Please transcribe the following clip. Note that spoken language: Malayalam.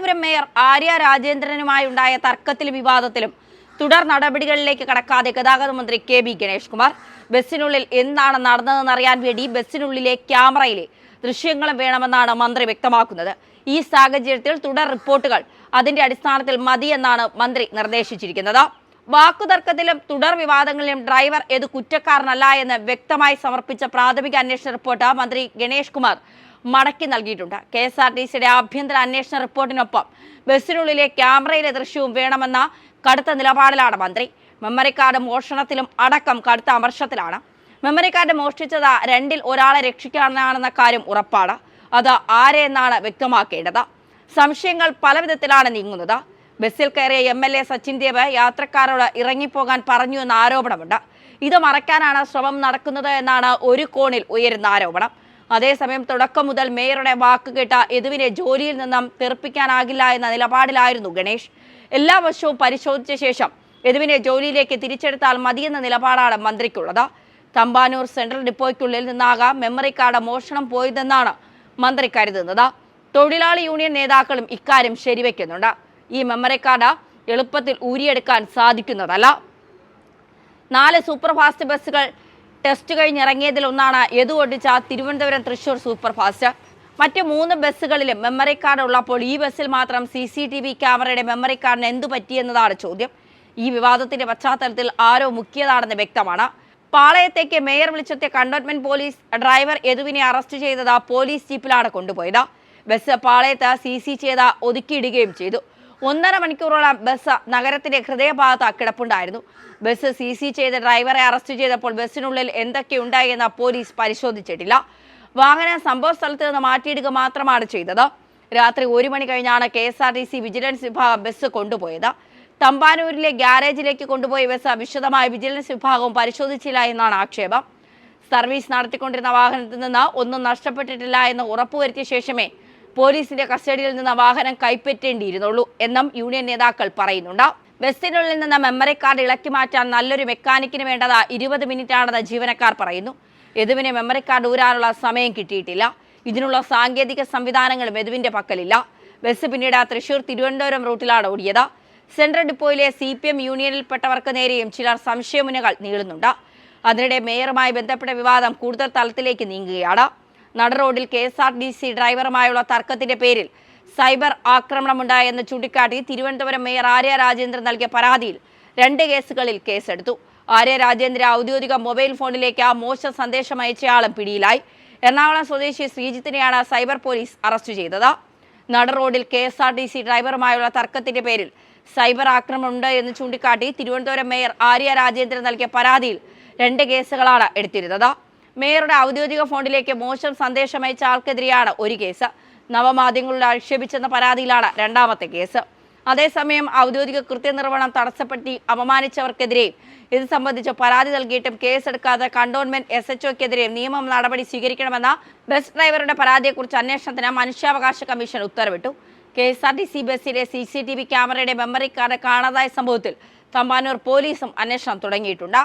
തിരുവനന്തപുരം മേയർ ആര്യ രാജേന്ദ്രനുമായി ഉണ്ടായ തർക്കത്തിലും വിവാദത്തിലും തുടർ നടപടികളിലേക്ക് കടക്കാതെ ഗതാഗത മന്ത്രി കെ ബി ഗണേഷ് കുമാർ ബസ്സിനുള്ളിൽ എന്താണ് നടന്നതെന്ന് അറിയാൻ വേണ്ടി ബസ്സിനുള്ളിലെ ക്യാമറയിലെ ദൃശ്യങ്ങളും വേണമെന്നാണ് മന്ത്രി വ്യക്തമാക്കുന്നത്. ഈ സാഹചര്യത്തിൽ തുടർ റിപ്പോർട്ടുകൾ അതിന്റെ അടിസ്ഥാനത്തിൽ മതിയെന്നാണ് മന്ത്രി നിർദ്ദേശിച്ചിരിക്കുന്നത്. വാക്കുതർക്കത്തിലും തുടർ വിവാദങ്ങളിലും ഡ്രൈവർ ഏത് കുറ്റക്കാരനല്ല എന്ന് വ്യക്തമായി സമർപ്പിച്ച പ്രാഥമിക അന്വേഷണ റിപ്പോർട്ട് മന്ത്രി ഗണേഷ് കുമാർ മടക്കി നൽകിയിട്ടുണ്ട്. കെ എസ് ആർ ടി സിയുടെ ആഭ്യന്തര അന്വേഷണ റിപ്പോർട്ടിനൊപ്പം ബസ്സിനുള്ളിലെ ക്യാമറയിലെ ദൃശ്യവും വേണമെന്ന കടുത്ത നിലപാടിലാണ് മന്ത്രി. മെമ്മറി കാർഡ് മോഷണത്തിലും അടക്കം കടുത്ത അമർഷത്തിലാണ്. മെമ്മറി കാർഡ് മോഷ്ടിച്ചത് രണ്ടിൽ ഒരാളെ രക്ഷിക്കാനാണെന്ന കാര്യം ഉറപ്പാണ്. അത് ആരെയെന്നാണ് വ്യക്തമാക്കേണ്ടത്. സംശയങ്ങൾ പല വിധത്തിലാണ് നീങ്ങുന്നത്. ബസ്സിൽ കയറിയ M L A Sachin Dev യാത്രക്കാരോട് ഇറങ്ങിപ്പോകാൻ പറഞ്ഞു എന്ന ആരോപണമുണ്ട്. ഇത് മറയ്ക്കാനാണ് ശ്രമം നടക്കുന്നത് എന്നാണ് ഒരു കോണിൽ ഉയരുന്ന ആരോപണം. അതേസമയം തുടക്കം മുതൽ മേയറുടെ വാക്ക് കേട്ട യദുവിനെ ജോലിയിൽ നിന്നും തെറിപ്പിക്കാനാകില്ല എന്ന നിലപാടിലായിരുന്നു ഗണേഷ്. എല്ലാ വർഷവും പരിശോധിച്ച ശേഷം യദുവിനെ ജോലിയിലേക്ക് തിരിച്ചെടുത്താൽ മതിയെന്ന നിലപാടാണ് മന്ത്രിക്കുള്ളത്. തമ്പാനൂർ സെൻട്രൽ ഡിപ്പോയ്ക്കുള്ളിൽ നിന്നാകാം മെമ്മറി കാർഡ് മോഷണം പോയതെന്നാണ് മന്ത്രി കരുതുന്നത്. തൊഴിലാളി യൂണിയൻ നേതാക്കളും ഇക്കാര്യം ശരിവെക്കുന്നുണ്ട്. ഈ മെമ്മറി കാർഡ് എളുപ്പത്തിൽ ഊരിയെടുക്കാൻ സാധിക്കുന്നതല്ല. നാല് സൂപ്പർ ഫാസ്റ്റ് ബസ്സുകൾ ടെസ്റ്റ് കഴിഞ്ഞിറങ്ങിയതിൽ ഒന്നാണ് യദു ഓടിച്ച തിരുവനന്തപുരം തൃശൂർ സൂപ്പർ ഫാസ്റ്റ് മറ്റ് മൂന്ന് ബസ്സുകളിലും മെമ്മറി കാർഡ് ഉള്ളപ്പോൾ ഈ ബസ്സിൽ മാത്രം സി സി ടി വി ക്യാമറയുടെ മെമ്മറി കാർഡിന് എന്തു പറ്റിയെന്നതാണ് ചോദ്യം. ഈ വിവാദത്തിന്റെ പശ്ചാത്തലത്തിൽ ആരോ മുക്കിയതാണെന്ന് വ്യക്തമാണ്. പാളയത്തേക്ക് മേയർ വിളിച്ചെത്തിയ കണ്ടോൺമെന്റ് പോലീസ് ഡ്രൈവർ യദുവിനെ അറസ്റ്റ് ചെയ്തത് പോലീസ് ജീപ്പിലാണ് കൊണ്ടുപോയത്. ബസ് പാളയത്ത് സി സി ചെയ്ത ഒതുക്കിയിടുകയും ചെയ്തു. ഒന്നര മണിക്കൂറോളം ബസ് നഗരത്തിന്റെ ഹൃദയഭാഗത്ത് കിടപ്പുണ്ടായിരുന്നു ബസ് സി സി ചെയ്ത ഡ്രൈവറെ അറസ്റ്റ് ചെയ്തപ്പോൾ ബസ്സിനുള്ളിൽ എന്തൊക്കെ ഉണ്ടായെന്ന് പോലീസ് പരിശോധിച്ചിട്ടില്ല. വാഹനം സംഭവ സ്ഥലത്ത് നിന്ന് മാറ്റിയിടുക മാത്രമാണ് ചെയ്തത്. രാത്രി ഒരു മണി കഴിഞ്ഞാണ് K S R T C vigilance വിഭാഗം ബസ് കൊണ്ടുപോയത്. തമ്പാനൂരിലെ ഗ്യാരേജിലേക്ക് കൊണ്ടുപോയ ബസ് വിശദമായ വിജിലൻസ് വിഭാഗവും പരിശോധിച്ചില്ല എന്നാണ് ആക്ഷേപം. സർവീസ് നടത്തിക്കൊണ്ടിരുന്ന വാഹനത്തിൽ നിന്ന് ഒന്നും നഷ്ടപ്പെട്ടിട്ടില്ല എന്ന് ഉറപ്പുവരുത്തിയ ശേഷമേ പോലീസിന്റെ കസ്റ്റഡിയിൽ നിന്ന് വാഹനം കൈപ്പറ്റേണ്ടിയിരുന്നുള്ളൂ എന്നും യൂണിയൻ നേതാക്കൾ പറയുന്നുണ്ട്. ബസ്സിനുള്ളിൽ നിന്ന് മെമ്മറി കാർഡ് ഇളക്കി മാറ്റാൻ നല്ലൊരു മെക്കാനിക്കിന് വേണ്ടത് ഇരുപത് മിനിറ്റ് ആണെന്ന് ജീവനക്കാർ പറയുന്നു. യദുവിന് മെമ്മറി കാർഡ് ഊരാനുള്ള സമയം കിട്ടിയിട്ടില്ല. ഇതിനുള്ള സാങ്കേതിക സംവിധാനങ്ങളും യദുവിന്റെ പക്കലില്ല. ബസ് പിന്നീട് തൃശൂർ തിരുവനന്തപുരം റൂട്ടിലാണ് ഓടിയത്. സെൻട്രൽ ഡിപ്പോയിലെ സി പി എം യൂണിയനിൽപ്പെട്ടവർക്ക് നേരെയും ചിലർ സംശയമുനകൾ നീളുന്നുണ്ട്. അതിനിടെ മേയറുമായി ബന്ധപ്പെട്ട വിവാദം കൂടുതൽ തലത്തിലേക്ക് നീങ്ങുകയാണ്. നട റോഡിൽ K S R T C ഡ്രൈവറുമായുള്ള തർക്കത്തിന്റെ പേരിൽ സൈബർ ആക്രമണമുണ്ടായെന്ന് ചൂണ്ടിക്കാട്ടി തിരുവനന്തപുരം മേയർ ആര്യ രാജേന്ദ്രൻ നൽകിയ പരാതിയിൽ രണ്ട് കേസുകളിൽ കേസെടുത്തു. ആര്യ രാജേന്ദ്ര ഔദ്യോഗിക മൊബൈൽ ഫോണിലേക്ക് ആ മോശം സന്ദേശം അയച്ചയാളും പിടിയിലായി. എറണാകുളം സ്വദേശി ശ്രീജിത്തിനെയാണ് സൈബർ പോലീസ് അറസ്റ്റ് ചെയ്തത്. നട റോഡിൽ K S R T C ഡ്രൈവറുമായുള്ള തർക്കത്തിന്റെ പേരിൽ സൈബർ ആക്രമണമുണ്ട് എന്ന് ചൂണ്ടിക്കാട്ടി തിരുവനന്തപുരം മേയർ ആര്യ രാജേന്ദ്രൻ നൽകിയ പരാതിയിൽ രണ്ട് കേസുകളാണ് എടുത്തിരുന്നത്. മേയറുടെ ഔദ്യോഗിക ഫോണിലേക്ക് മോശം സന്ദേശമയച്ച ആൾക്കെതിരെയാണ് ഒരു കേസ്. നവമാധ്യമങ്ങളിൽ ആക്ഷേപിച്ചെന്ന പരാതിയിലാണ് രണ്ടാമത്തെ കേസ്. അതേസമയം ഔദ്യോഗിക കൃത്യനിർവഹണം തടസ്സപ്പെട്ടി അപമാനിച്ചവർക്കെതിരെയും ഇത് സംബന്ധിച്ച് പരാതി നൽകിയിട്ടും കേസെടുക്കാതെ കണ്ടോൺമെന്റ് എസ് എച്ച് ഒക്കെതിരെയും നിയമ നടപടി സ്വീകരിക്കണമെന്ന ബസ് ഡ്രൈവറുടെ പരാതിയെക്കുറിച്ച് അന്വേഷണത്തിന് മനുഷ്യാവകാശ കമ്മീഷൻ ഉത്തരവിട്ടു. K S R T C ബസ്സിലെ സി സി ടി വി ക്യാമറയുടെ മെമ്മറി കാർഡ് കാണാതായ സംഭവത്തിൽ തമ്പാനൂർ പോലീസും അന്വേഷണം തുടങ്ങിയിട്ടുണ്ട്.